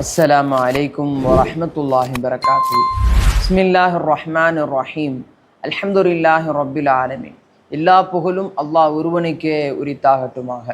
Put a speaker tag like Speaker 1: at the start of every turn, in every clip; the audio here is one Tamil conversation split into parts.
Speaker 1: السلام عليكم ورحمة الله وبركاته بسم الله الرحمن الرحيم الحمد لله رب العالمين எல்லா புகழும் அல்லாஹ் ஒருவனுக்கே உரித்தாகட்டுமாக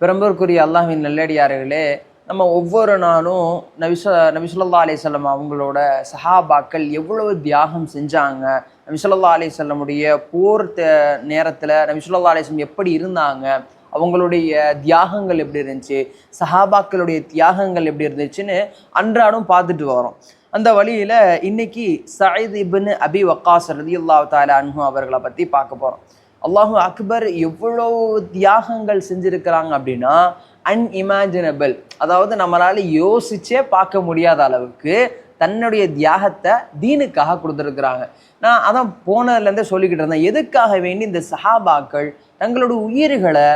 Speaker 1: பெரம்பூருக்குரிய அல்லாஹ்வின் நல்லடியார்களே நம்ம ஒவ்வொரு நாளும் நபிச நபிசுல்லா அலிசல்லம் அவங்களோட சஹாபாக்கள் எவ்வளவு தியாகம் செஞ்சாங்க நபிசுல்லா அலிசல்லமுடைய போர் த- நேரத்துல நபிசுல்லா அலிஸ்லம் எப்படி இருந்தாங்க அவங்களுடைய தியாகங்கள் எப்படி இருந்துச்சு? சஹாபாக்களுடைய தியாகங்கள் எப்படி இருந்துச்சுன்னு அன்றாடம் பார்த்துட்டு வரோம். அந்த வழியில் இன்னைக்கு சயீத் இபின் அபி வக்காஸ் ரதியுல்லாஹ் தாலா அன்ஹு அவர்களை பற்றி பார்க்க போகிறோம் அல்லாஹு அக்பர் எவ்வளோ தியாகங்கள் செஞ்சிருக்கிறாங்க அப்படின்னா அன்இமேஜினபிள் அதாவது நம்மளால யோசிச்சே பார்க்க முடியாத அளவுக்கு தன்னுடைய தியாகத்தை தீனுக்காக கொடுத்துருக்குறாங்க. நான் அதான் போனதுலேருந்தே சொல்லிக்கிட்டு இருந்தேன் எதுக்காக வேண்டி இந்த சஹாபாக்கள் தங்களோட உயிர்களை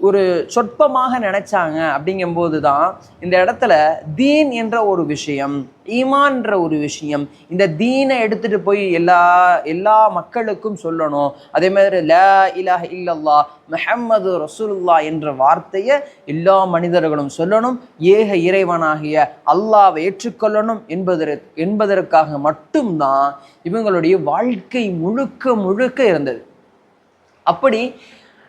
Speaker 1: ஒரு சொற்பமாக நினைச்சாங்க அப்படிங்கும்போது தான் இந்த இடத்துல தீன் என்ற ஒரு விஷயம் ஈமான்ற ஒரு விஷயம் இந்த தீனை எடுத்துட்டு போய் எல்லா எல்லா மக்களுக்கும் சொல்லணும். அதே மாதிரி ல இலாஹ இல்லல்லா மெஹம்மது ரசூலுல்லா என்ற வார்த்தையை எல்லா மனிதர்களும் சொல்லணும். ஏக இறைவனாகிய அல்லாவை ஏற்றுக்கொள்ளணும் என்பதற்கு என்பதற்காக மட்டும்தான் இவங்களுடைய வாழ்க்கை முழுக்க முழுக்க இருந்தது. அப்படி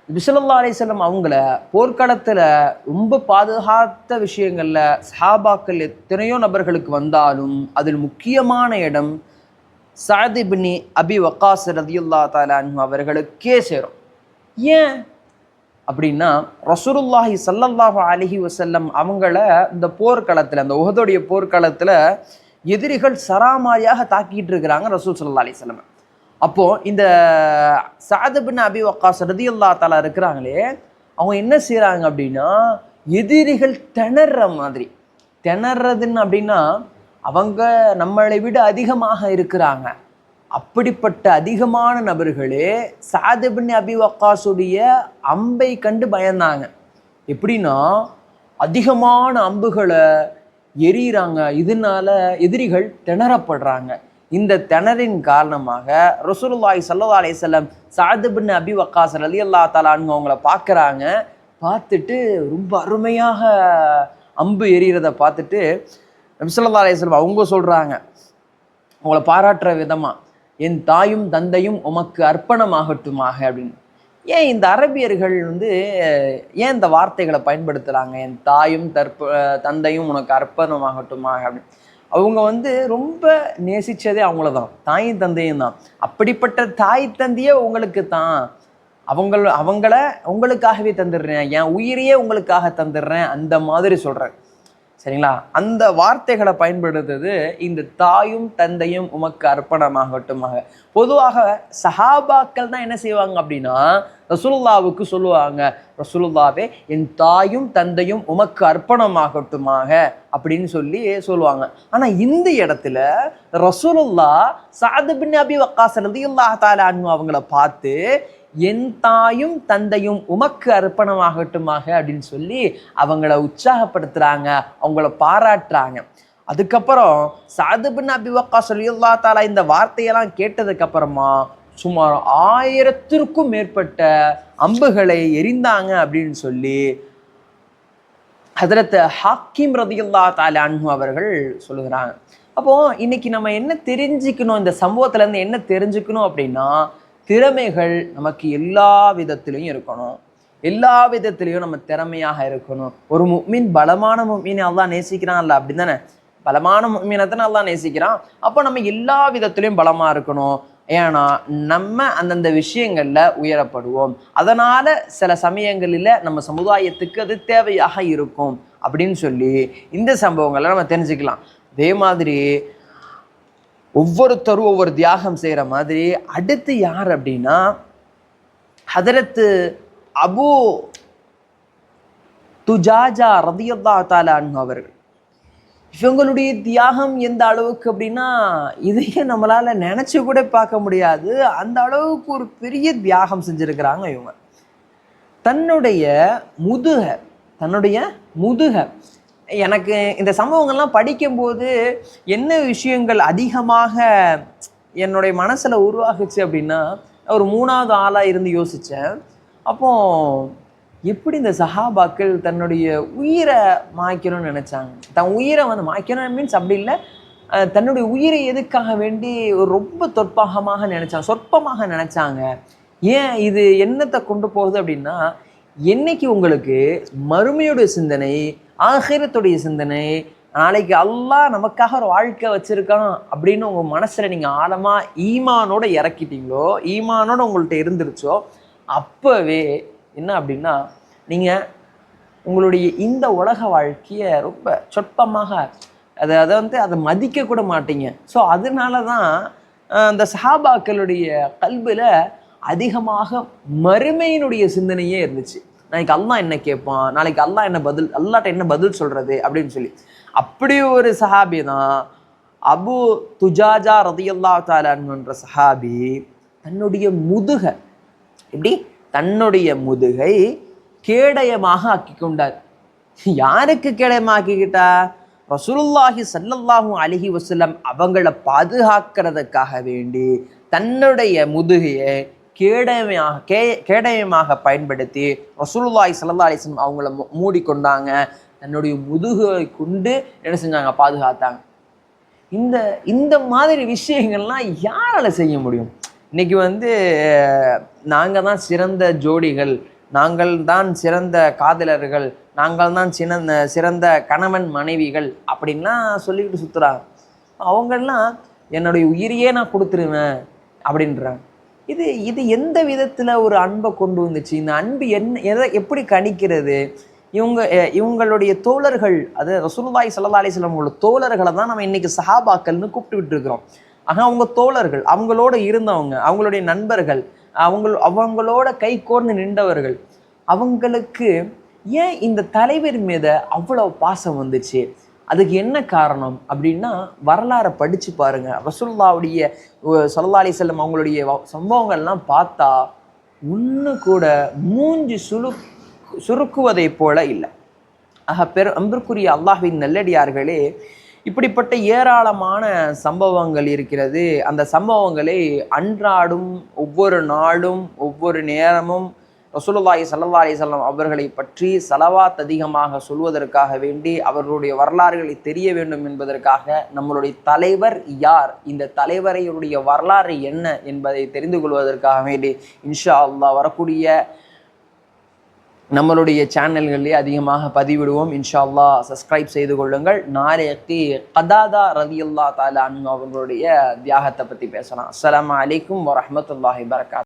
Speaker 1: பிசல்லா அலிசல்லம் அவங்கள போர்க்களத்தில் ரொம்ப பாதுகாத்த விஷயங்களில் சஹாபாக்கள் எத்தனையோ நபர்களுக்கு வந்தாலும் அதில் முக்கியமான இடம் சாதிபினி அபி வக்காஸ் ரதியுல்லா தாலானு அவர்களுக்கே சேரும். ஏன்? அப்படின்னா ரசூருல்லாஹி சல்லல்லாஹு அலஹி வசல்லம் அவங்கள இந்த போர்க்களத்தில் அந்த உகதோடைய போர்க்களத்தில் எதிரிகள் சராமாரியாக தாக்கிட்டு இருக்கிறாங்க ரசூல் ஸல்லல்லாஹு அலைஹி அப்போது இந்த சாதபின் அபி வக்காஸ் ரதியுல்லா தாலா இருக்கிறாங்களே அவங்க என்ன செய்கிறாங்க அப்படின்னா எதிரிகள் திணற மாதிரி திணறதுன்னு அப்படின்னா அவங்க நம்மளை விட அதிகமாக இருக்கிறாங்க. அப்படிப்பட்ட அதிகமான நபர்களே சாதபின் அபி வக்காசுடைய அம்பை கண்டு பயந்தாங்க. எப்படின்னா அதிகமான அம்புகளை எரியிறாங்க இதனால எதிரிகள் திணறப்படுறாங்க. இந்த திணறின் காரணமாக ரசூலுல்லாய் சல்லா அலையம் சாதுபின் அபி வக்காஸ் ரலியல்லாஹு தஆலான்னு அவங்கள பார்க்குறாங்க. பார்த்துட்டு ரொம்ப அருமையாக அம்பு எறிகிறத பார்த்துட்டு நபி அலையம் அவங்க சொல்கிறாங்க அவங்கள பாராட்டுற விதமாக என் தாயும் தந்தையும் உமக்கு அர்ப்பணமாகட்டுமாக அப்படின்னு. ஏன் இந்த அரபியர்கள் வந்து ஏன் இந்த வார்த்தைகளை பயன்படுத்துகிறாங்க என் தாயும் தற்ப தந்தையும் உனக்கு அர்ப்பணமாகட்டுமாக அப்படின்னு. அவங்க வந்து ரொம்ப நேசிச்சதே அவங்கள தான் தாயும் தந்தையும் தான். அப்படிப்பட்ட தாய் தந்தையே உங்களுக்கு தான். அவங்கள அவங்கள உங்களுக்காகவே தந்துடுறேன். என் உயிரையே உங்களுக்காக தந்துடுறேன். அந்த மாதிரி சொல்கிறேன் சரிங்களா? அந்த வார்த்தைகளை பயன்படுத்துறது இந்த தாயும் தந்தையும் உமக்கு அர்ப்பணமாகட்டுமாக. பொதுவாக சஹாபாக்கள் தான் என்ன செய்வாங்க அப்படின்னா ரசூலுல்லாவுக்கு சொல்லுவாங்க ரசூலுல்லாவே என் தாயும் தந்தையும் உமக்கு அர்ப்பணமாகட்டுமாக அப்படின்னு சொல்லி சொல்லுவாங்க. ஆனால் இந்த இடத்துல ரசூலுல்லா சாது பின் அபி வக்காஸ் ரலியல்லாஹு அவங்கள பார்த்து என் தாயும் தந்தையும் உமக்கு அர்ப்பணமாகட்டுமாக அப்படின்னு சொல்லி அவங்கள உற்சாகப்படுத்துகிறாங்க அவங்கள பாராட்டுறாங்க. அதுக்கப்புறம் சாதுபின் அபிவக்கா சொல்லியுல்லா தாலா இந்த வார்த்தையெல்லாம் கேட்டதுக்கப்புறமா சுமார் ஆயிரத்திற்கும் மேற்பட்ட அம்புகளை எரிந்தாங்க அப்படின்னு சொல்லி ஹதரத் ஹாக்கிம் ரதியுல்லா தாலா அன்ஹு அவர்கள் சொல்லுகிறாங்க. அப்போது இன்னைக்கு நம்ம என்ன தெரிஞ்சுக்கணும் இந்த சம்பவத்துலேருந்து என்ன தெரிஞ்சுக்கணும் அப்படின்னா திறமைகள் நமக்கு எல்லா விதத்திலையும் இருக்கணும். எல்லா விதத்திலையும் நம்ம திறமையாக இருக்கணும். ஒரு முக்மீன் பலமான முக்மீனை அல்லாஹ் நேசிக்கிறான்ல அப்படிதானே பலமான முக்மீனை தானே அல்லாஹ் நேசிக்கிறான். அப்போ நம்ம எல்லா விதத்திலையும் பலமாக இருக்கணும். ஏன்னா நம்ம அந்தந்த விஷயங்களில் உயரப்படுவோம். அதனால் சில சமயங்களில் நம்ம சமுதாயத்துக்கு அது தேவையாக இருக்கும். அப்படின்னு சொல்லி இந்த சம்பவங்களை நம்ம தெரிஞ்சுக்கலாம். அதே மாதிரி ஒவ்வொருத்தரும் ஒவ்வொரு தியாகம் செய்கிற மாதிரி அடுத்து யார் அப்படின்னா ஹதரத்து அபு துஜாஜா ரதியல்லா தாலான் அவர்கள். இவங்களுடைய தியாகம் எந்த அளவுக்கு அப்படின்னா இதையே நம்மளால் நினச்சி கூட பார்க்க முடியாது. அந்த அளவுக்கு ஒரு பெரிய தியாகம் செஞ்சுருக்கிறாங்க இவங்க. தன்னுடைய முதுக தன்னுடைய முதுக எனக்கு இந்த சம்பவங்கள்லாம் படிக்கும்போது என்ன விஷயங்கள் அதிகமாக என்னுடைய மனசில் உருவாகுச்சு அப்படின்னா ஒரு மூணாவது ஆளாக இருந்து யோசித்தேன் அப்போ எப்படி இந்த சஹாபாக்கள் தன்னுடைய உயிரை மாய்க்கணும்னு நினச்சாங்க? தன் உயிரை வந்து மாய்க்கணும் மீன்ஸ் அப்படி இல்லை. தன்னுடைய உயிரை எதுக்காக வேண்டி ஒரு ரொம்ப தொற்பாகமாக நினச்சாங்க சொற்பமாக நினச்சாங்க. ஏன் இது என்னத்தை கொண்டு போகுது அப்படின்னா என்னைக்கு உங்களுக்கு மறுமையுடைய சிந்தனை ஆகிரத்துடைய சிந்தனை நாளைக்கு அல்லாஹ் நமக்காக ஒரு வாழ்க்கை வச்சுருக்கான் அப்படின்னு உங்கள் மனசில் நீங்கள் ஆழமாக ஈமானோட இறக்கிட்டீங்களோ ஈமானோட உங்கள்கிட்ட இருந்துருச்சோ அப்போவே என்ன அப்படின்னா நீங்கள் உங்களுடைய இந்த உலக வாழ்க்கையை ரொம்ப சொற்பமாக அதை அதை வந்து அதை மதிக்க கூட மாட்டீங்க. ஸோ அதனால தான் அந்த சஹாபாக்களுடைய கல்வியில் அதிகமாக மறுமையினுடைய சிந்தனையே இருந்துச்சு. நாளைக்கு அல்லா என்ன கேட்பான்? நாளைக்கு அல்லாஹ் என்ன பதில் அல்லாட்ட என்ன பதில் சொல்றது அப்படின்னு சொல்லி. அப்படி ஒரு சஹாபி தான் அபு துஜாஜா ரதியல்லா தாலான்ற சஹாபி தன்னுடைய முதுகை எப்படி? தன்னுடைய முதுகை கேடயமாக ஆக்கி கொண்டார். யாருக்கு கேடயமாக்கிக்கிட்டா? ரசூலுல்லாஹி சல்லல்லாஹும் அலைஹி வஸல்லம் அவங்கள பாதுகாக்கிறதுக்காக வேண்டி தன்னுடைய முதுகையை கேடயமையாக கே கேடயமாக பயன்படுத்தி ரசூலுல்லாய் ஸல்லல்லாஹு அலைஹி அவங்கள மூடிக்கொண்டாங்க. தன்னுடைய முதுகை கொண்டு என்ன செஞ்சாங்க? பாதுகாத்தாங்க. இந்த இந்த மாதிரி விஷயங்கள்லாம் யாரால் செய்ய முடியும்? இன்னைக்கு வந்து நாங்கள் தான் சிறந்த ஜோடிகள். நாங்கள் தான் சிறந்த காதலர்கள். நாங்கள் தான் சிறந்த சிறந்த கணவன் மனைவிகள் அப்படின்லாம் சொல்லிக்கிட்டு சுற்றுறாங்க அவங்கெல்லாம் என்னுடைய உயிரையே நான் கொடுத்துருவேன் அப்படின்றாங்க. இது இது எந்த விதத்தில் ஒரு அன்பை கொண்டு வந்துச்சு? இந்த அன்பு என்ன எதை எப்படி கணிக்கிறது? இவங்க இவங்களுடைய தோழர்கள் அது ரசூலுல்லாஹி சல்லா அலைஹி உள்ள தோழர்களை தான் நம்ம இன்னைக்கு சஹாபாக்கள்னு கூப்பிட்டு இருக்கிறோம் ஆக அவங்க தோழர்கள் அவங்களோட இருந்தவங்க அவங்களுடைய நண்பர்கள் அவங்க அவங்களோட கை கோர்ந்து நின்றவர்கள் அவங்களுக்கு ஏன் இந்த தலைவர் மீது அவ்வளோ பாசம் வந்துச்சு? அதுக்கு என்ன காரணம் அப்படின்னா வரலாறை படித்து பாருங்க. வசுல்லாவுடைய சல்லா செல்லம் அவங்களுடைய சம்பவங்கள்லாம் பார்த்தா ஒன்று கூட மூஞ்சி சுழு சுருக்குவதைப் போல இல்லை. ஆக பெரு அன்பிற்குரிய அல்லாஹின் நல்லடியார்களே இப்படிப்பட்ட ஏராளமான சம்பவங்கள் இருக்கிறது. அந்த சம்பவங்களை அன்றாடும் ஒவ்வொரு நாளும் ஒவ்வொரு நேரமும் ரசூலுல்லாஹி சல்லா அலிசல்லாம் அவர்களை பற்றி சலவாத் அதிகமாக சொல்வதற்காக வேண்டி அவர்களுடைய வரலாறுகளை தெரிய வேண்டும் என்பதற்காக நம்மளுடைய தலைவர் யார்? இந்த தலைவரையுடைய வரலாறு என்ன என்பதை தெரிந்து கொள்வதற்காக வேண்டி இன்ஷா அல்லாஹ் வரக்கூடிய நம்மளுடைய சேனல்களிலே அதிகமாக பதிவிடுவோம். இன்ஷா அல்லாஹ் சப்ஸ்கிரைப் செய்து கொள்ளுங்கள். நாளைக்கு கதாதா ரதியுல்லா தாலா அன்ஹு அவர்களுடைய தியாகத்தை பற்றி பேசலாம். அஸ்லாம் அலைக்கும் வரமத்துல்லாஹி வரகாத்